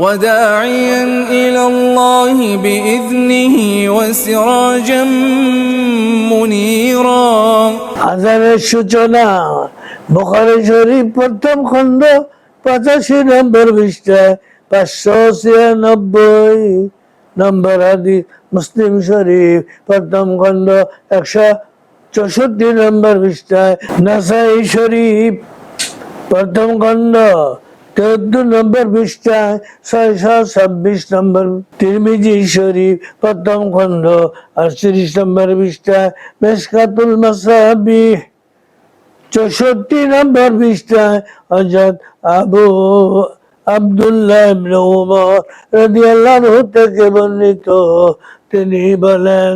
وداعيا إلى الله بإذنه وسراجا منيرا আজানের সূচনা বোখারি শরীফ প্রথম খণ্ড পঁচাশি নম্বর পৃষ্ঠায় পাঁচশো ছিয়ানব্বই নম্বর আদি মুসলিম শরীফ প্রথম খণ্ড একশো চৌষট্টি নম্বর পৃষ্ঠায় নাসাই শরীফ প্রথম খণ্ড চোদ্দ নম্বর পৃষ্ঠায় ছয়শো ছাব্বিশ নম্বর তিরমিজি শরীফ, প্রথম খণ্ড, আটত্রিশ নম্বর পৃষ্ঠায় মেসকাতুল মাসাবি চৌষট্টি নম্বর পৃষ্ঠায় হজরত আবু আব্দুল্লাহ ইবনে উমর রাদিয়াল্লাহু থেকে বর্ণিত। তিনি বলেন,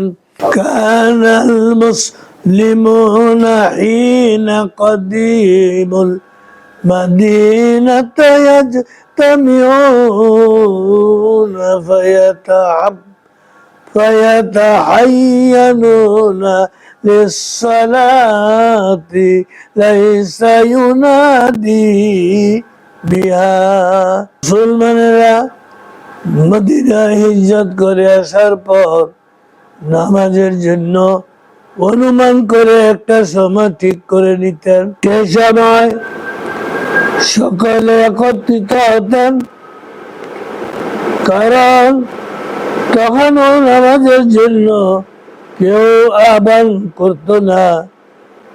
কানাল মুসলিমুনা হিনা কদিমুল مدينة يجتمعون فيتعب فيتحينون للصلاة ليس ينادي بها মুসলমানেরা মদিনা হিজরত করে আসার পর নামাজের জন্য অনুমান করে একটা সময় ঠিক করে নিতেন সে সময় সকলে একত্রিত হতেন। কারণ তখনও নামাজের জন্য কেউ আহ্বান করত না।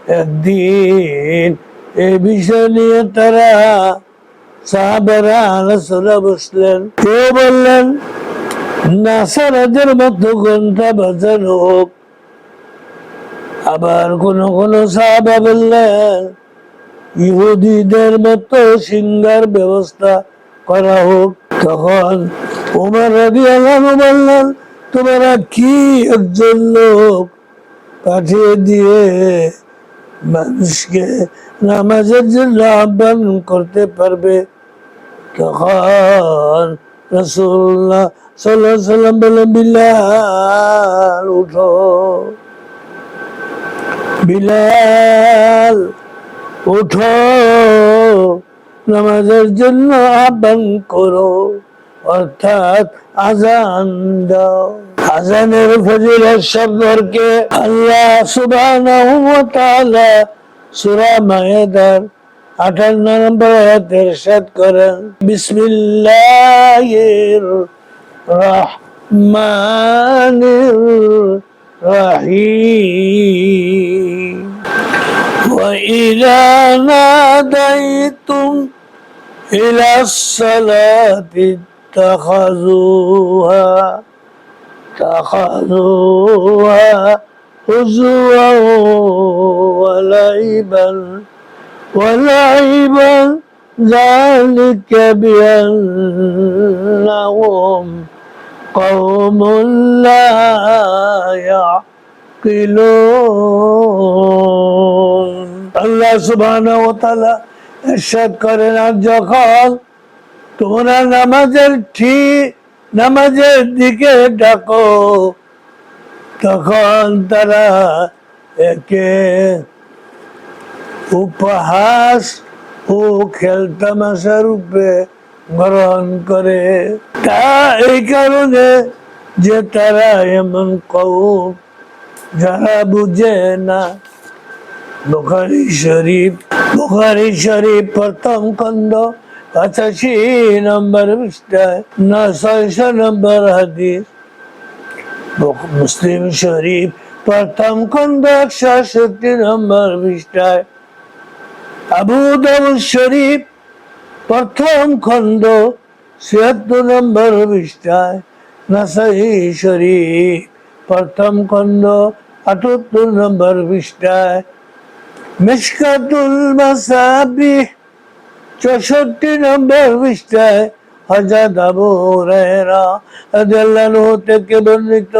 একদিন এই বিষয় নিয়ে তারা সাহাবেরা আলোচনা বসলেন। কেউ বললেন, নাসারাদের মতো ঘণ্টা বাজানো হোক। আবার কোন কোন সাহাবা বললেন ইহুদিদের মতো সিঙ্গার ব্যবস্থা করা হোক তখন উমর রাজি আল্লাহ বললেন, তোমরা কি একজন লোক পাঠিয়ে দিয়ে মানুষকে নামাজের জন্য আহ্বান করতে পারবে? তখন রসুল্লাহ সাল্লাহ সাল্লাম বলে বিলাল, উঠো। বিলাল উঠো নামাজের জন্য আহ্বান করো, অর্থাৎ আজান দাও। আজানের ফজিলত সম্পর্কে আল্লাহ সুবহানাহু ওয়া তাআলা সূরা মায়েদার আটান্ন নম্বর আয়াতে ইরশাদ করেন, বিসমিল্লাহির রহমানির রহিম। وإذا ناديتم إلى الصلاة اتخذوها اتخذوها هزوا ولعبا ولعبا ذلك بأنهم قوم لا يعقلون আল্লাহ ইরশাদ করেন, আর যখন তোমরা নামাজের ঠিক, নামাজের দিকে ডাকো, তখন তারা একে উপহাস ও খেলতামাশা রূপে গ্রহণ করে। তা এই কারণে যে তারা এমন কৌম যারা বুঝে না বুখারি শরীফ বুখারি শরীফ প্রথম খন্ড পঁচাশি নম্বর পৃষ্ঠায়, না, ছয়শো নম্বর হাদিস। মুসলিম শরীফ প্রথম খন্ড একশো সত্তর নম্বর পৃষ্ঠায়। আবু দাউদ শরীফ প্রথম খন্ড ছিয়াত্তর নম্বর পৃষ্ঠায়। নাসাই শরীফ প্রথম খন্ড আটাত্তর নম্বর পৃষ্ঠায়। মিশকাতুল মাসাবিহ চৌষট্টি নম্বর পৃষ্ঠায় হজরত আবু হুরায়রা রাদিয়াল্লাহু থেকে বর্ণিত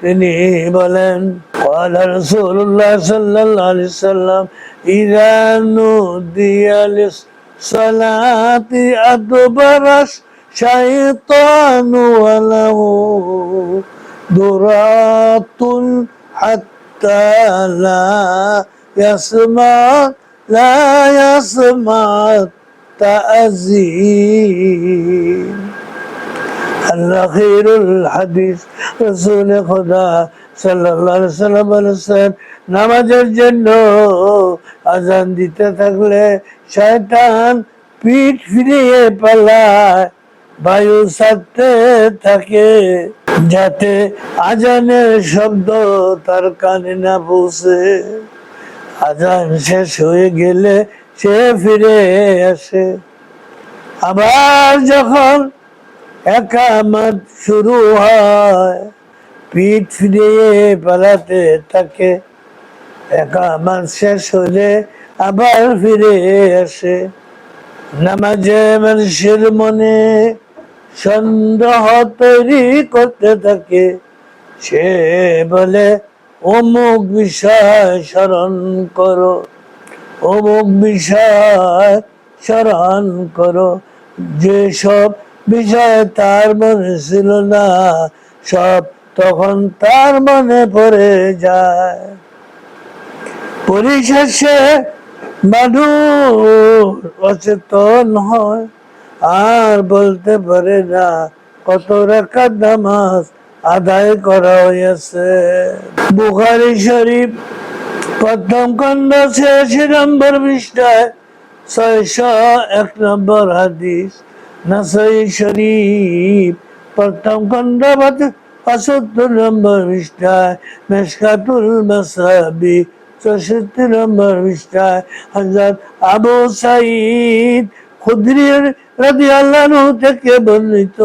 তিনি বলেন قال رسول الله صلى الله عليه وسلم إذا نودي للصلاة أدبر الشيطان وله درات حتى لا يسمع لا يسمع তাজিম আল্লাহিরুল হাদিস রসুল খোদা সাল্লাল্লাহু আলাইহি সাল্লাম বলেছেন নামাজের জন্য আজান দিতে থাকলে শয়তান পিঠ ফিরিয়ে পালায় বায়ু ছাড়তে থাকে যাতে আজানের শব্দ তার কানে না পৌঁছে আজান শেষ হয়ে গেলে সে ফিরে আসে। আবার যখন একামত শুরু হয়, পিঠ ফিরিয়ে পালাতে থাকে। একামত শেষ হলে আবার ফিরে আসে। নামাজে মানুষের মনে সন্দেহ তৈরি করতে থাকে। সে বলে অমুক বিষয় স্মরণ করো, অমুক বিষয় স্মরণ করো। যেসব বিষয় তার মনে ছিল না, সব তখন তার মনে পড়ে যায়। পরিশেষে মানুষ অচেতন হয়, আর বলতে পারে না কত রাখার নামাজ আদায় করা হয়েছে বুখারি শরীফ প্রথম খন্ড ছিয়াশি নম্বর পৃষ্ঠায় ছয়শো এক নম্বর হাদিস। নাসাই শরীফ প্রথম খন্ড পঁচাত্তর নম্বর পৃষ্ঠায় মেশকাতুল মাসাবি চৌষট্টি নম্বর পৃষ্ঠায় হজরত আবু সাইদ খুদ্রির রাজি আল্লাহ থেকে বর্ণিত।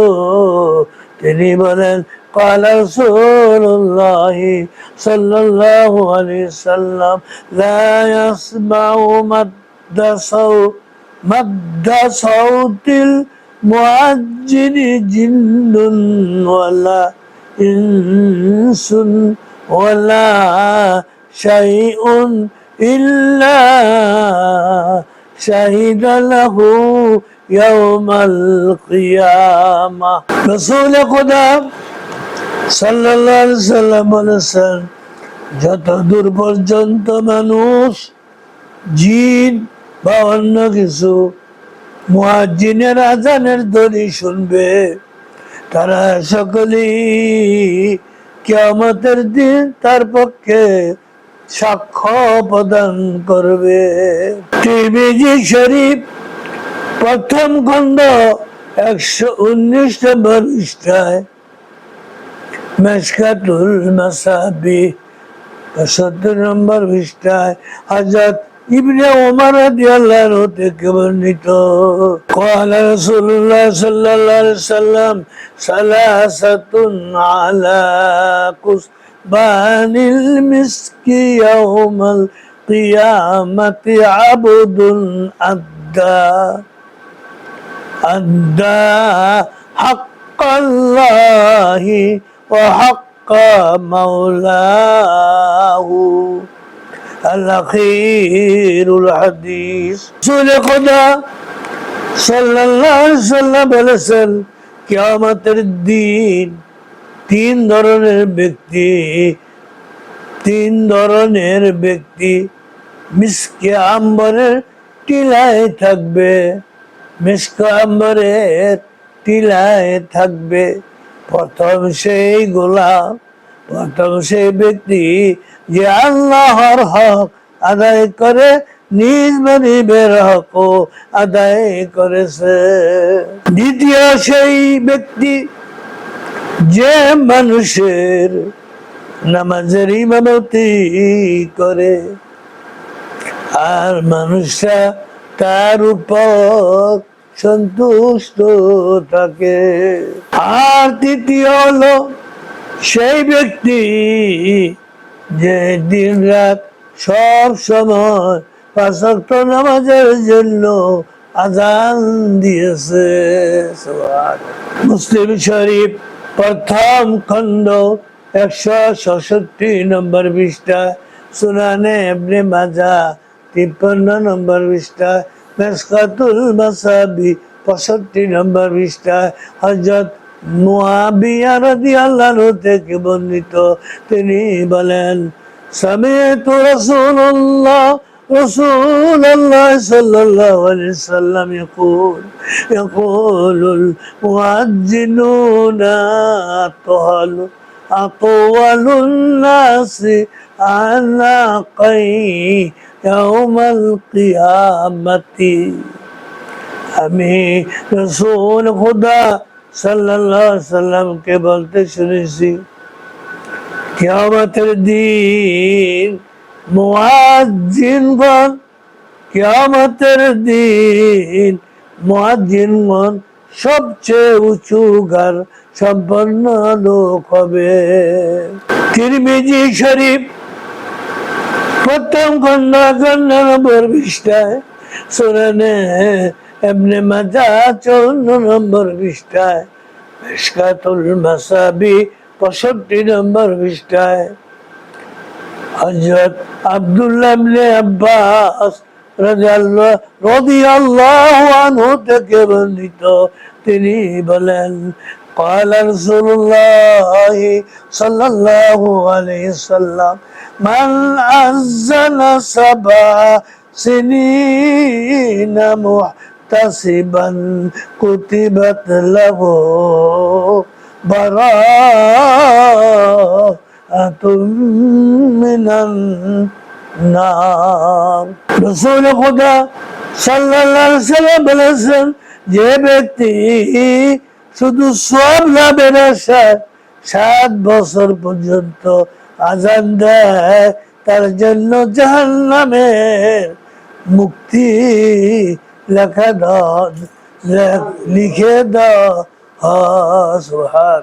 তিনি বলেন قال رسول الله صلى الله عليه وسلم لا يسمع مد صوت مد صوت المؤذن جن ولا إنس ولا شيء إلا شهد له يوم القيامة رسول خدا সাল্লাল্লাহু আলাইহি সাল্লাম বলেছেন যত দূর পর্যন্ত মানুষ জিন বা অন্য কিছু মুয়াজ্জিনের আজানের ধ্বনি শুনবে তারা সকলেই কিয়ামতের দিন তার পক্ষে সাক্ষ্য প্রদান করবে টিভিজি শরীফ প্রথম খণ্ড একশো উনিশ নম্বর পৃষ্ঠায় মেশকাতুল মাসাবি সত্তর নম্বর পৃষ্ঠায় হাজার ইবনে ওমর রাদিয়াল্লাহু থেকে বর্ণিত قال رسول الله صلى الله عليه وسلم ثلاثة على بان المسك يوم القيامة عبد أدى أدى حق الله وحق مولاه الأخير الحديث رسول خدا صلى الله عليه وسلم بلسل قيامة الدين তিন ধরনের ব্যক্তি, তিন ধরনের ব্যক্তি। মিসকে আম্বরের টিলায় থাকবে, মিসকে আম্বরের টিলায় থাকবে। প্রথম সেই গোলাম, প্রথম সেই ব্যক্তি যে আল্লাহর হক আদায় করে, নিজ মনিবের হক আদায় করেছে। দ্বিতীয় সেই ব্যক্তি যে মানুষের নামাজের ইমামতি করে, আর মানুষরা তার উপর সন্তুষ্ট থাকে। আর তৃতীয় হলো, সেই ব্যক্তি যে দিন রাত সব সময় পাঁচক্ত নামাজের জন্য আজান দিয়েছে। মুসলিম শরীফ প্রথম খণ্ড একশো ছষট্টি নম্বর পৃষ্ঠা, সুনানে এমনি মাজা তিপ্পান্ন নম্বর পৃষ্ঠা মেসকাতুল মাসাবি পঁয়ষট্টি নম্বর পৃষ্ঠায় হজরত মুয়াবিয়া রাদিয়াল্লাহু থেকে বর্ণিত। তিনি বলেন, সামিতু রাসূলুল্লাহ رسول الله صلى الله عليه وسلم يقول يقول المؤذنون أطول أطول الناس عناقي يوم القيامة أمي رسول خدا صلى الله عليه وسلم کے بولتے سنی سی قیامت الدین মুয়াজ্জিনগণ কিয়ামতের দিন মুয়াজ্জিনগণ সবচেয়ে উঁচু গার সম্পন্ন লোক হবে। তিরমিজি শরীফ প্রথম খন্ড খন্ড নম্বর পৃষ্ঠায়, সুরানে এমনি মাজা চৌন্ন নম্বর পৃষ্ঠায়, মেশকাতুল মাসাবি পঁয়ষট্টি নম্বর পৃষ্ঠায়। হজরত আব্দুল্লাহ ইবনে আব্বাস রাদিয়াল্লাহু আনহু থেকে বর্ণিত তিনি বলেন قال رسول الله صلى الله عليه وسلم من أذن سبع سنين محتسبا كتبت له براءة বলেছেন, যে ব্যক্তি শুধু সব লাভের আশায় সাত বছর পর্যন্ত আজান দেয়, তার জন্য জাহান নামে মুক্তি লেখা দ লিখে দোহান